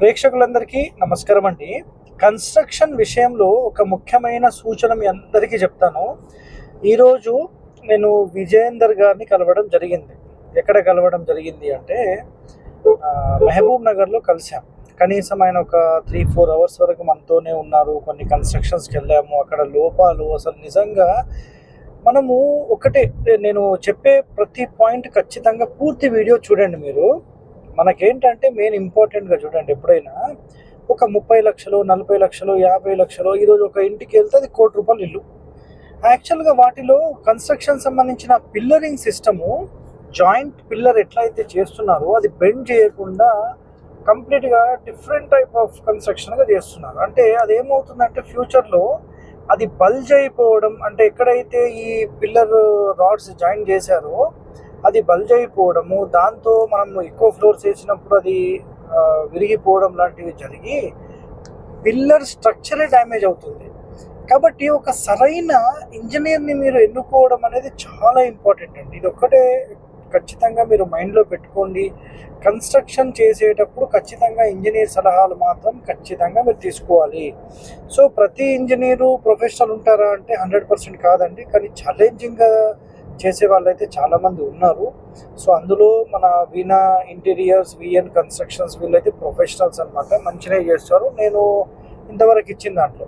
ప్రేక్షకులందరికీ నమస్కారం అండి. కన్స్ట్రక్షన్ విషయంలో ఒక ముఖ్యమైన సూచన మీ అందరికీ చెప్తాను. ఈరోజు నేను విజయేందర్ గారిని కలవడం జరిగింది. ఎక్కడ కలవడం జరిగింది అంటే మహబూబ్ నగర్లో కలిసాం కనీసం ఆయన ఒక త్రీ ఫోర్ అవర్స్ వరకు మనతోనే ఉన్నారు. కొన్ని కన్స్ట్రక్షన్స్కి వెళ్ళాము. అక్కడ లోపాలు అసలు నిజంగా మనము ఒకటే నేను చెప్పే ప్రతి పాయింట్ ఖచ్చితంగా పూర్తి వీడియో చూడండి మీరు. మనకేంటంటే మెయిన్ ఇంపార్టెంట్గా చూడండి ఎప్పుడైనా ఒక ముప్పై లక్షలు నలభై లక్షలు యాభై లక్షలు ఈరోజు ఒక ఇంటికి వెళ్తే అది కోటి రూపాయలు ఇల్లు. యాక్చువల్గా వాటిలో కన్స్ట్రక్షన్ సంబంధించిన పిల్లరింగ్ సిస్టము జాయింట్ పిల్లర్ ఎట్లయితే చేస్తున్నారో అది బెండ్ చేయకుండా కంప్లీట్గా డిఫరెంట్ టైప్ ఆఫ్ కన్స్ట్రక్షన్గా చేస్తున్నారు. అంటే అది ఏమవుతుందంటే ఫ్యూచర్లో అది బల్జ్ అయిపోవడం అంటే ఎక్కడైతే ఈ పిల్లర్ రాడ్స్ జాయిన్ చేశారో అది బల్జ్ అయిపోవడము దాంతో మనం ఎక్కువ ఫ్లోర్స్ వేసినప్పుడు అది విరిగిపోవడం లాంటివి జరిగి పిల్లర్ స్ట్రక్చరే డ్యామేజ్ అవుతుంది. కాబట్టి ఒక సరైన ఇంజనీర్ని మీరు ఎన్నుకోవడం అనేది చాలా ఇంపార్టెంట్ అండి. ఇది ఒక్కటే ఖచ్చితంగా మీరు మైండ్లో పెట్టుకోండి. కన్స్ట్రక్షన్ చేసేటప్పుడు ఖచ్చితంగా ఇంజనీర్ సలహాలు మాత్రం ఖచ్చితంగా మీరు తీసుకోవాలి. సో ప్రతి ఇంజనీరు ప్రొఫెషనల్ ఉంటారా అంటే హండ్రెడ్ పర్సెంట్ కాదండి. కానీ ఛాలెంజింగ్గా చేసే వాళ్ళైతే చాలామంది ఉన్నారు. సో అందులో మన వీణా ఇంటీరియర్స్ విఎన్ కన్స్ట్రక్షన్స్ వీళ్ళైతే ప్రొఫెషనల్స్ అనమాట మంచిగా చేస్తారు. నేను ఇంతవరకు ఇచ్చిన దాంట్లో.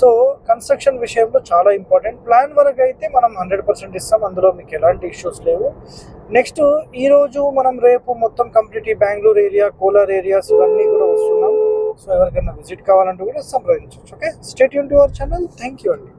సో కన్స్ట్రక్షన్ విషయంలో చాలా ఇంపార్టెంట్. ప్లాన్ వరకు అయితే మనం హండ్రెడ్ పర్సెంట్ ఇస్తాం. అందులో మీకు ఎలాంటి ఇష్యూస్ లేవు. నెక్స్ట్ ఈరోజు మనం రేపు మొత్తం కంప్లీట్ ఈ బెంగళూరు ఏరియా కోలార్ ఏరియాస్ ఇవన్నీ కూడా వస్తున్నాం. సో ఎవరికైనా విజిట్ కావాలంటే కూడా సంప్రదించవచ్చు. Okay? Stay Yoon to our channel thank you అండి.